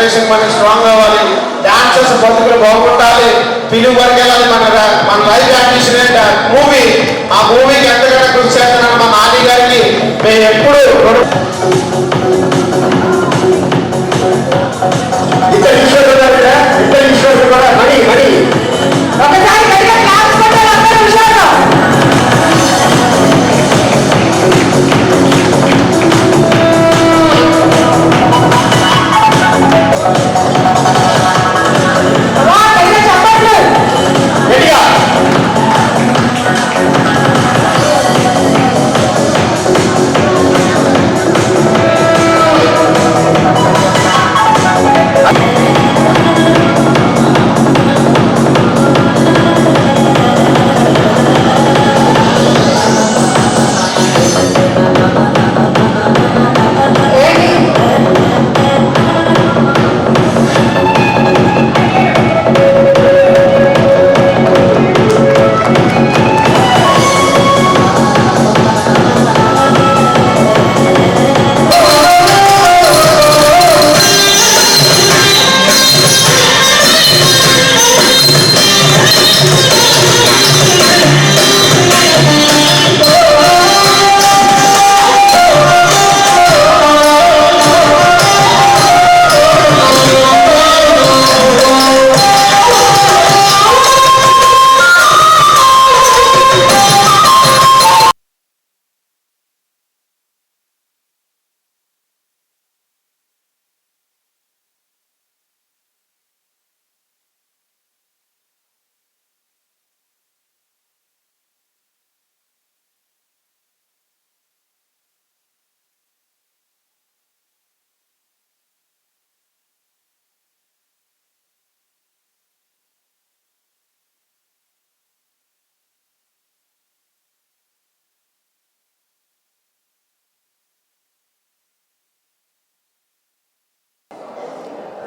Generation మనం strong అవ్వాలి. Dancers బతుకులు బాగుండాలి. ఫిలిం వరకు వెళ్ళాలి మన మన లైఫ్ అంబిషన్ మూవీ. ఆ మూవీకి ఎంతగానో కృషి చేస్తున్నాను మా నాని గారికి. మేము ఎప్పుడు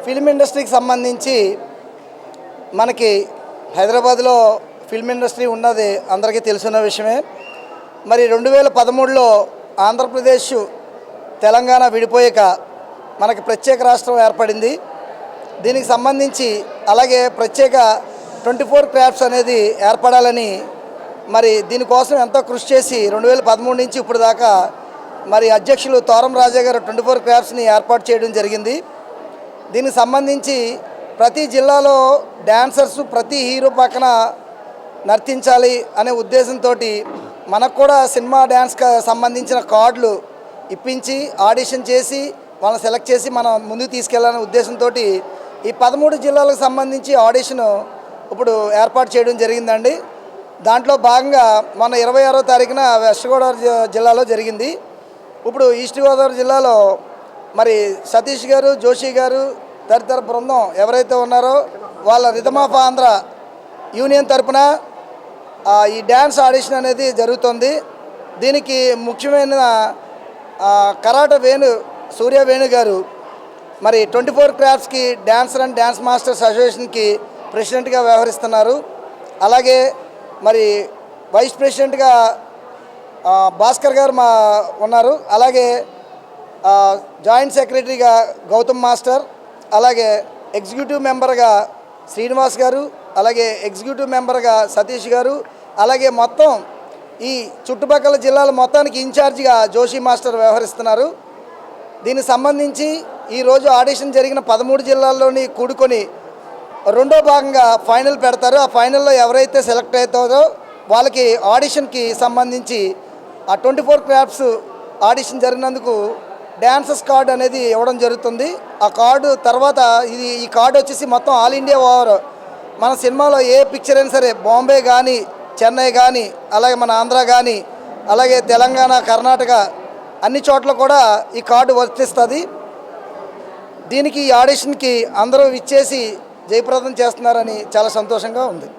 ఫిల్మ్ ఇండస్ట్రీకి సంబంధించి మనకి హైదరాబాద్లో ఫిల్మ్ ఇండస్ట్రీ ఉన్నది అందరికీ తెలిసిన విషయమే. మరి రెండు వేల పదమూడులో ఆంధ్రప్రదేశ్ తెలంగాణ విడిపోయాక మనకి ప్రత్యేక రాష్ట్రం ఏర్పడింది. దీనికి సంబంధించి అలాగే ప్రత్యేక ట్వంటీ ఫోర్ క్రాఫ్ట్స్ అనేది ఏర్పడాలని మరి దీనికోసం ఎంతో కృషి చేసి రెండు వేల పదమూడు నుంచి ఇప్పుడు దాకా మరి అధ్యక్షులు తోరం రాజా గారు ట్వంటీ ఫోర్ క్రాఫ్ట్స్ని ఏర్పాటు చేయడం జరిగింది. దీనికి సంబంధించి ప్రతి జిల్లాలో డ్యాన్సర్స్ ప్రతి హీరో పక్కన నర్తించాలి అనే ఉద్దేశంతో మనకు కూడా సినిమా డ్యాన్స్కి సంబంధించిన కార్డులు ఇప్పించి ఆడిషన్ చేసి వాళ్ళని సెలెక్ట్ చేసి మనం ముందుకు తీసుకెళ్ళాలనే ఉద్దేశంతో ఈ పదమూడు జిల్లాలకు సంబంధించి ఆడిషన్ ఇప్పుడు ఏర్పాటు చేయడం జరిగిందండి. దాంట్లో భాగంగా మన ఇరవై ఆరో తారీఖున వెస్ట్ గోదావరి జి- జిల్లాలో జరిగింది. ఇప్పుడు ఈస్ట్ గోదావరి జిల్లాలో మరి సతీష్ గారు జోషి గారు తదితర బృందం ఎవరైతే ఉన్నారో వాళ్ళ రిథమ్ ఆఫ్ ఆంధ్ర యూనియన్ తరపున ఈ డ్యాన్స్ ఆడిషన్ అనేది జరుగుతుంది. దీనికి ముఖ్యమైన కరాట వేణు సూర్య వేణు గారు మరి ట్వంటీ ఫోర్ క్రాఫ్ట్స్కి డ్యాన్సర్ అండ్ డ్యాన్స్ మాస్టర్స్ అసోసియేషన్కి ప్రెసిడెంట్గా వ్యవహరిస్తున్నారు. అలాగే మరి వైస్ ప్రెసిడెంట్గా భాస్కర్ గారు మా ఉన్నారు. అలాగే జాయింట్ సెక్రటరీగా గౌతమ్ మాస్టర్ అలాగే ఎగ్జిక్యూటివ్ మెంబర్గా శ్రీనివాస్ గారు అలాగే ఎగ్జిక్యూటివ్ మెంబర్గా సతీష్ గారు అలాగే మొత్తం ఈ చుట్టుపక్కల జిల్లాల మొత్తానికి ఇన్ఛార్జిగా జోషి మాస్టర్ వ్యవహరిస్తున్నారు. దీనికి సంబంధించి ఈరోజు ఆడిషన్ జరిగిన పదమూడు జిల్లాల్లోని కూడుకొని రెండో భాగంగా ఫైనల్ పెడతారు. ఆ ఫైనల్లో ఎవరైతే సెలెక్ట్ అవుతారో వాళ్ళకి ఆడిషన్కి సంబంధించి ఆ ట్వంటీ ఫోర్ క్రాఫ్ట్స్ ఆడిషన్ జరిగినందుకు డ్యాన్సర్స్ కార్డు అనేది ఇవ్వడం జరుగుతుంది. ఆ కార్డు తర్వాత ఇది ఈ కార్డు వచ్చేసి మొత్తం ఆల్ ఇండియా ఓవర్. మన సినిమాలో ఏ పిక్చర్ అయినా సరే బాంబే కానీ చెన్నై కానీ అలాగే మన ఆంధ్ర కానీ అలాగే తెలంగాణ కర్ణాటక అన్ని చోట్ల కూడా ఈ కార్డు వర్తిస్తుంది. దీనికి ఈ ఆడిషన్కి అందరూ ఇచ్చేసి జయప్రదం చేస్తున్నారని చాలా సంతోషంగా ఉంది.